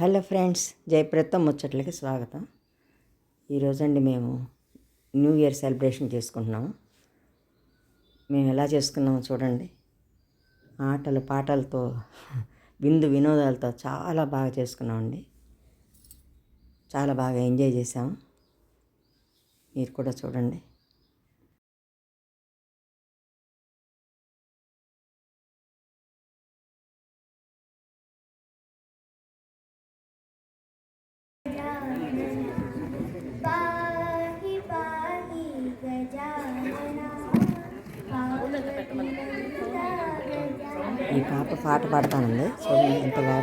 Hello friends జయప్రత ముచ్చట్లకి స్వాగతం. ఈరోజండి మేము new year celebration చేసుకుంటున్నాము. మేము ఎలా చేసుకున్నామో చూడండి. ఆటలు పాటలతో విందు వినోదాలతో చాలా బాగా చేసుకున్నామండి. చాలా బాగా ఎంజాయ్ చేసాము మీరు కూడా చూడండి. ఈ పాప పాట పాడతానండి. సో ఎంత బాగా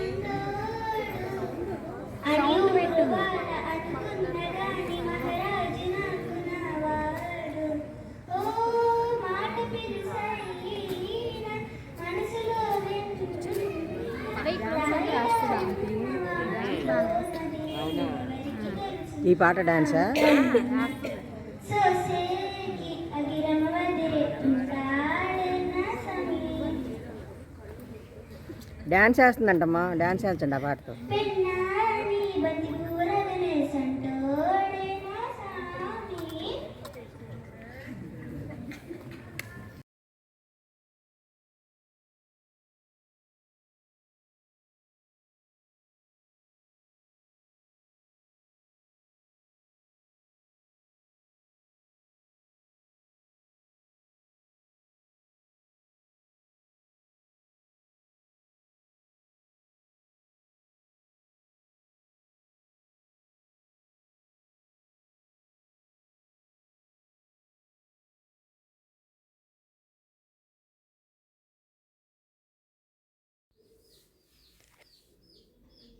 ఈ పాట డాన్సా? డాన్స్ వేస్తుందంటమ్మా డాన్స్ వేస్తుండ ఆ పాటతో?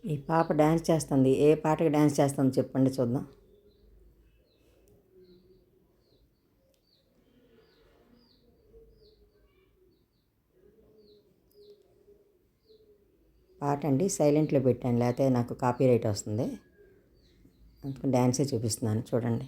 ఈ పాప డ్యాన్స్ చేస్తుంది. ఏ పాటకి డ్యాన్స్ చేస్తుంది చెప్పండి చూద్దాం. పాట అండి సైలెంట్లో పెట్టాను లేకపోతే నాకు కాపీ రైట్ వస్తుంది. అందుకని డ్యాన్సే చూపిస్తున్నాను. చూడండి.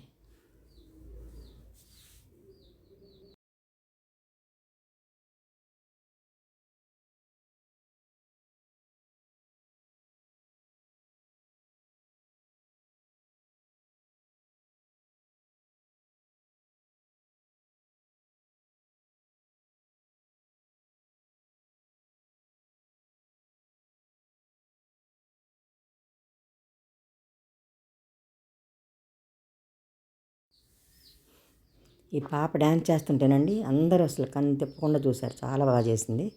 ఈ పాప డ్యాన్స్ చేస్తుంటేనండి అందరూ అసలు కన్ను తిప్పకుండా చూశారు. చాలా బాగా చేసింది.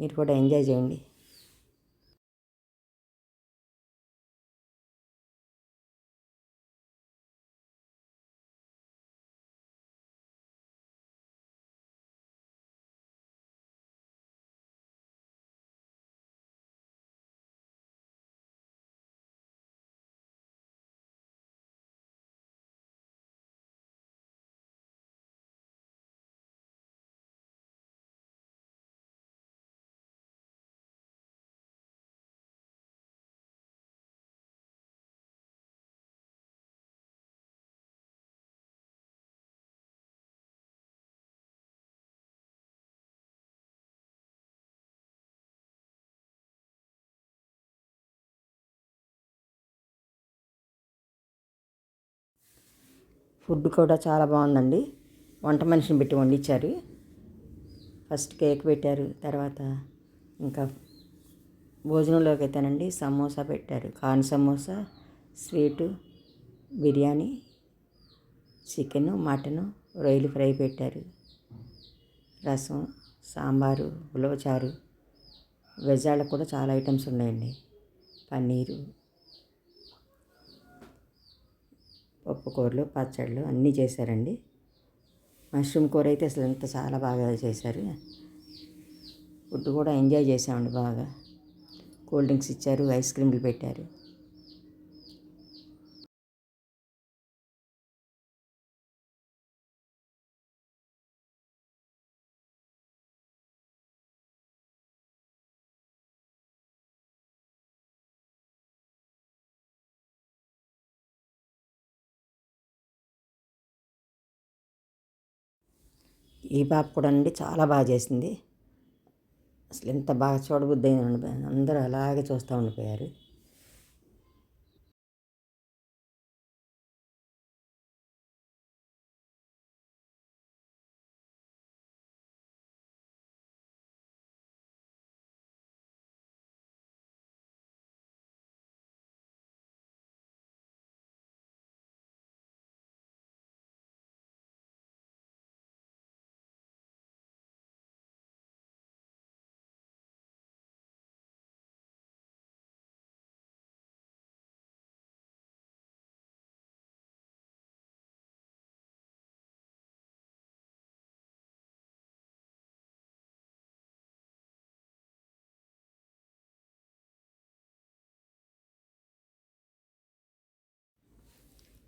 మీరు కూడా ఎంజాయ్ చేయండి. ఫుడ్ కూడా చాలా బాగుందండి. వంట మనిషిని పెట్టి వండించారు. ఫస్ట్ కేక్ పెట్టారు తర్వాత ఇంకా భోజనంలోకి అయితేనండి సమోసా పెట్టారు. Corn samosa sweet biryani chicken mutton రొయ్యలు ఫ్రై పెట్టారు. రసం సాంబారు ఉలవచారు. వెజ్ కూడా చాలా ఐటమ్స్ ఉన్నాయండి. పన్నీరు పప్పు కూరలు పచ్చళ్ళు అన్నీ చేశారండి. మష్రూమ్ కూర అయితే అసలు ఎంత చాలా బాగా చేశారు. ఫుడ్ కూడా ఎంజాయ్ చేసామండి బాగా. కూల్ డ్రింక్స్ ఇచ్చారు ఐస్ క్రీమ్లు పెట్టారు. ఈ పాప కూడా అండి చాలా బాగా చేసింది. అసలు ఎంత బాగా చూడబుద్ధి అయిందండి అందరూ అలాగే చూస్తూ ఉండిపోయారు.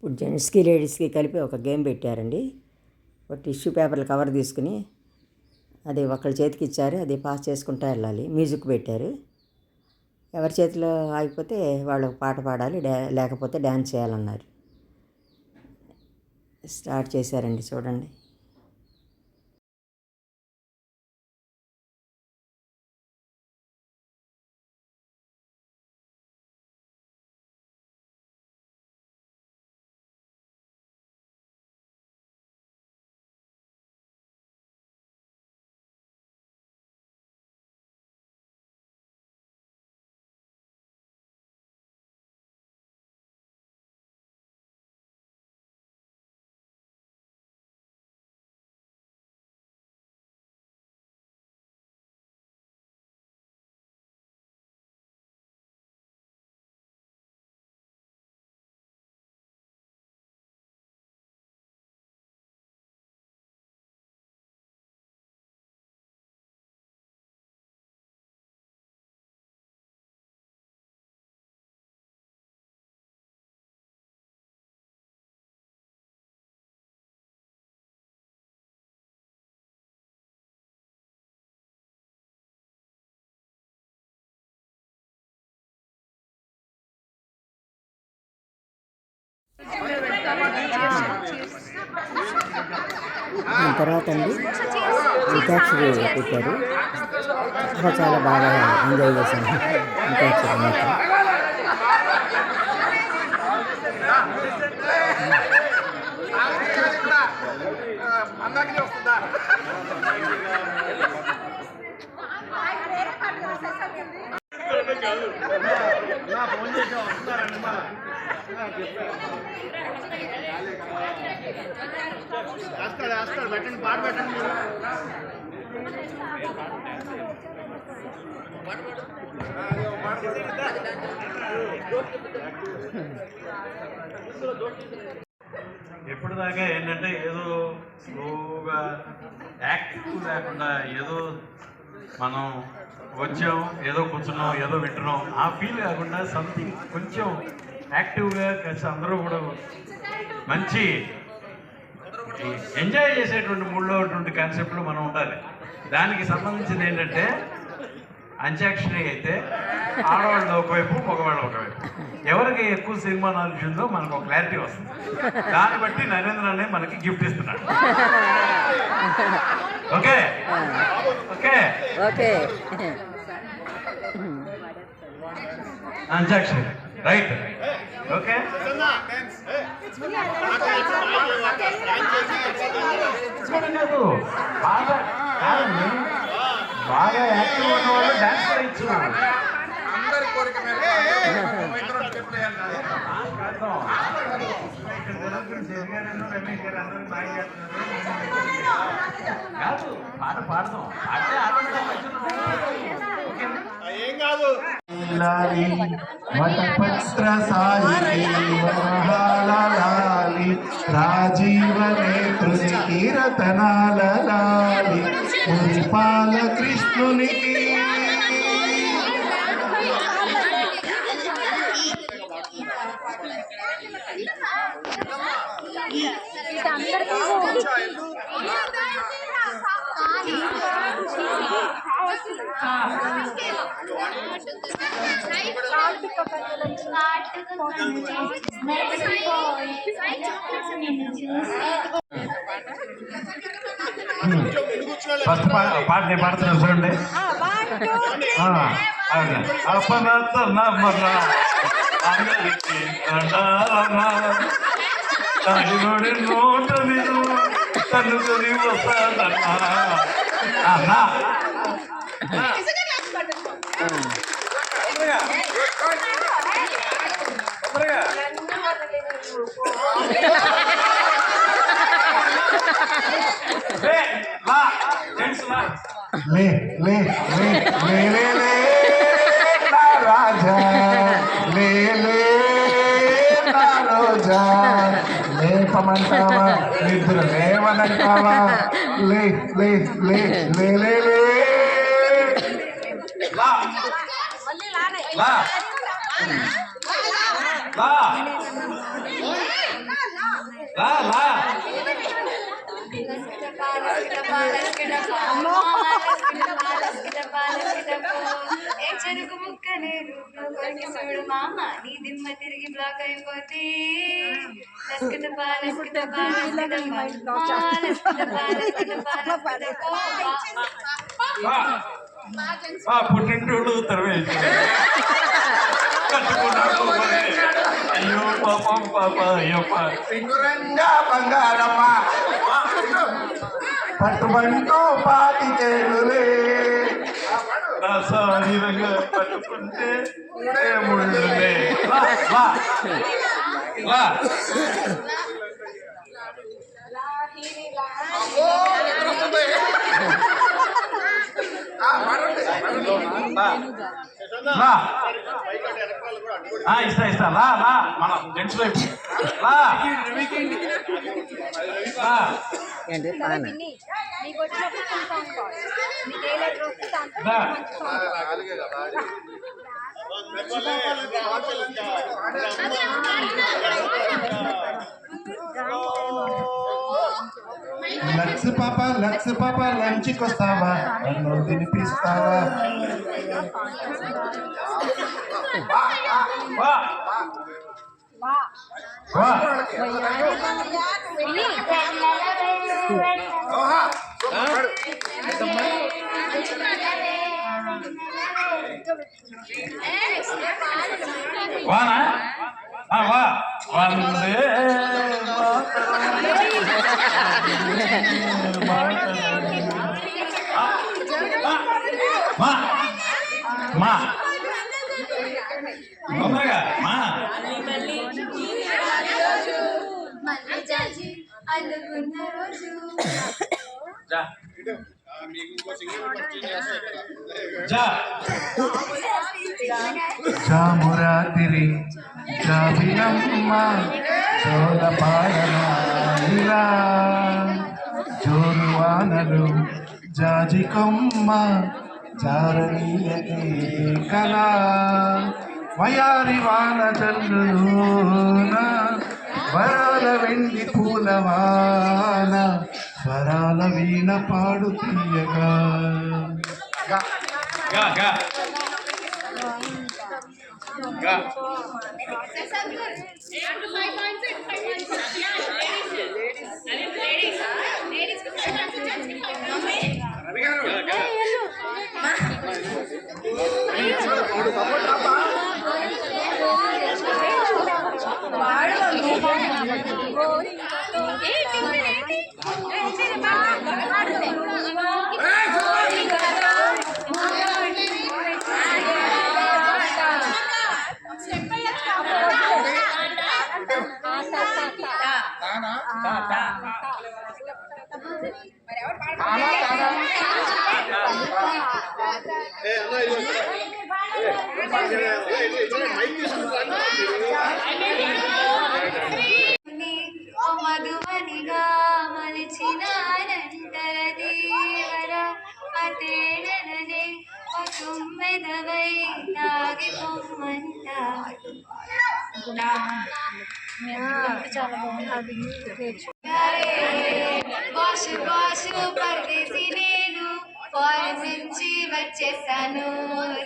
ఇప్పుడు జెంట్స్కి లేడీస్కి కలిపి ఒక గేమ్ పెట్టారండి. ఒక టిష్యూ పేపర్లు కవర్ తీసుకుని అది ఒకళ్ళ చేతికి ఇచ్చారు. అది పాస్ చేసుకుంటూ వెళ్ళాలి. మ్యూజిక్ పెట్టారు. ఎవరి చేతిలో ఆగిపోతే వాళ్ళు పాట పాడాలి. డా లేకపోతే డ్యాన్స్ చేయాలన్నారు. స్టార్ట్ చేశారండి. చూడండి. దాని తర్వాత అండి అంత్యాక్షరి పెట్టారు. చాలా చాలా బాగా ఎంజాయ్ చేశాను. అంత్యాక్షరి మాత్రం. వస్తుందా? ఫోన్ చేసి వస్తున్నారండి వేస్తాడు వేస్తాడు పెట్టండి పాట పెట్టండి ఎప్పుడు దాకా ఏంటంటే ఏదో స్లోగా యాక్టివ్ లేకుండా ఏదో మనం వచ్చాం ఏదో కూర్చున్నాం ఏదో వింటున్నాం. ఆ ఫీల్ కాకుండా సంథింగ్ కొంచెం యాక్టివ్గా కలిసి అందరూ కూడా మంచి ఎంజాయ్ చేసేటువంటి మూడ్లో ఉన్నటువంటి కాన్సెప్ట్లో మనం ఉండాలి. దానికి సంబంధించింది ఏంటంటే అంత్యాక్షరి అయితే ఆడవాళ్ళు ఒకవైపు మగవాళ్ళు ఒకవైపు. ఎవరికి ఎక్కువ సినిమా నాలెడ్జ్ ఉందో మనకు ఒక క్లారిటీ వస్తుంది. దాన్ని బట్టి నరేంద్ర అనే మనకి గిఫ్ట్ ఇస్తున్నాడు. Okay? Okay? Okay. Antakshari. Right. Okay? బాగా బాగా యాక్టివ్ ఉన్న వాళ్ళు డాన్స్ కూడా ఇచ్చున్నారు అందరి కోరిక కాదు పాట పాడదాం. పాడితే ఆటోమేటిక్గా ఓకేనా ఏం కాదు లాలి వటపత్ర సాయి వరహాలి రాజీవ నేత్రుని రతనాల లాలి మురిపాల కృష్ణునికి ఫస్ట్ పాట నేను పాడుతున్నాను చూడండి. ఆ, అపనత నమ్మన అందరికి దండాలన. నోట విను తన్నుకొని వస్తాదన్నా అన్నా. లే, లా, జెంట్స్ లా. లే లే లే లే లే లే నా రాజా లే లే నా రోజా లేపమంటావా నిద్ర లేవనంటావా లే లే లే లే చూడు మామ నీ దిమ్మ తిరిగి బ్లాక్ అయిపోతే లస్కట పా లస్కట పా లస్కట పా ఆ, లస్కట పా లస్కట పా లస్కట పా. ఆ, ఆ పుట్టింటోడు తరవేసి కట్టుకున్నాడు మరి. అయ్యో పాపం పాప అయ్యప్ప సింగురంగా బంగారమ్మ పట్టుబంటూ పాతి చేరులే నా పట్టుకుంటే ఇస్తా ఇస్తా. లా లా మనం జెంట్స్ వైపు. ఏంటి పాన నీకు వచ్చినప్పుడు ఫుల్ సాంగ్ పాడు నీకు ఏ లెటర్ వస్తే దాంతో లా. మంచి సాంగ్ పాడు లక్స్ పాప లక్స్ పాప లంచ్కి వస్తావా నన్ను తినిపిస్తావా వా వా వానా ఆ, వా వందే అనుకున్న రోజు. జామురాతిరి జాబిలమ్మ చోల పాడలా జోరు వానలు జాజి కొమ్మ జారనీయకే కళా. వయారి వాన జల్లులోన వరాల వెండి పూలవాన వరాల వీణ పాడు తీయగా. రవి గారు. మధువనిగా మలిచినానంతర దేవర అతేడననే తుమ్మెదవై నాగి పొమ్మంట చాలా బాగుంది బాసు బాసు పర్దేశినే. ఫారెన్ నుంచి వచ్చేసాను.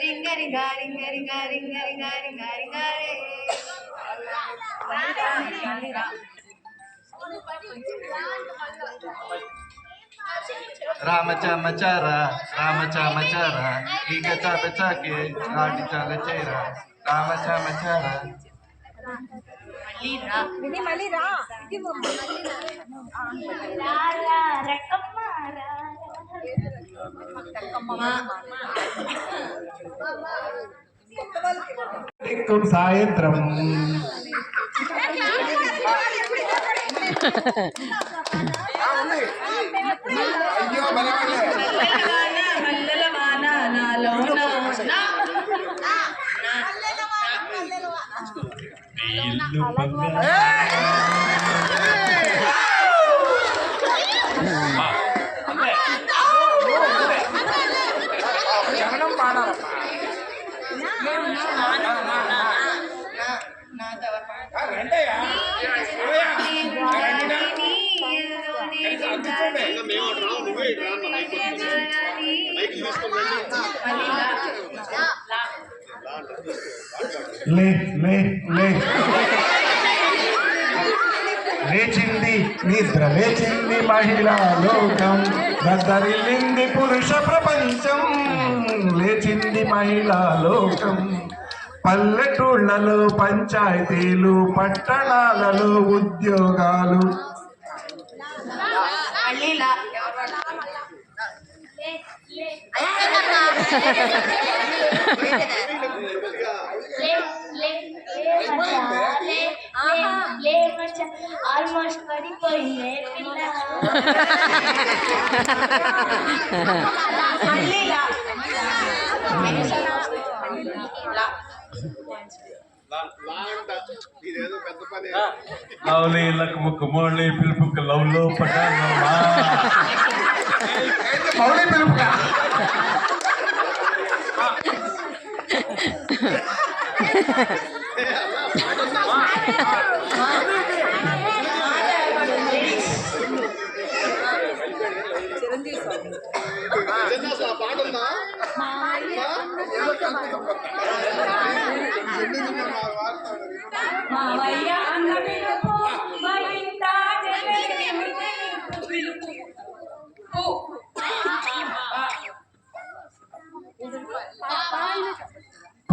రింగ రింగ రింగ రింగ రింగ రింగ రింగ రింగ రే. రామ చార రామ చార ఈగ చాప చాకే నాటి చాల చేర. రామ చార. రారా రకమ్మ రారా ఎక్కువ సాయంత్రం అయ్యో సాయంత్రం నీళ్ళు లే లే లే. లేచింది నిద్ర లేచింది మహిళా లోకం. గద్దరిల్లింది పురుష ప్రపంచం. లేచింది మహిళా లోకం. పల్లెటూళ్ళలో పంచాయతీలు పట్టణాలలో ఉద్యోగాలు. ఆల్మోస్ట్ పడిపోయింది లవ్లీలకు ముక్కు మోళ్ళి పిలుపుకు లవ్లో పటాలు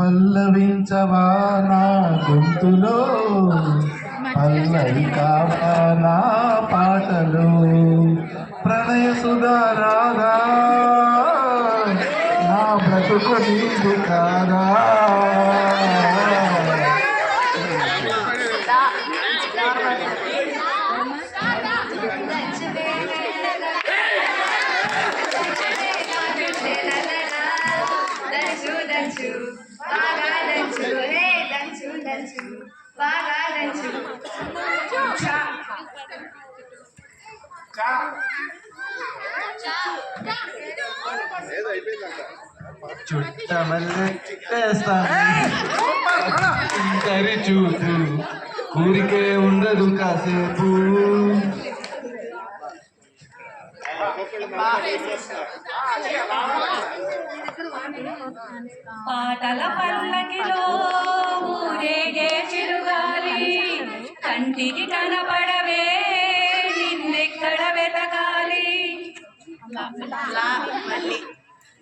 పల్లవించవా నా గొంతులో? పల్లవి కావా నా పాటలు? ప్రణయ సుధారాగా నా బ్రతుకు నీది కాదా? చుట్టమల్లె ఇంటరి చూపు ఊరికే ఉండదు కాసేపు పాటల పల్లకిలో ఊరేగే చిరుగాలి కంటికి కనపడవే నిన్నెక్కడ వెతకాలి? మళ్ళీ.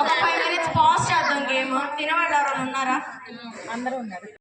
ఒక ఫైవ్ మినిట్స్ పాజ్ చేద్దాం గేమ్. తినవాళ్ళు ఎవరైనా ఉన్నారా? అందరూ ఉన్నారు.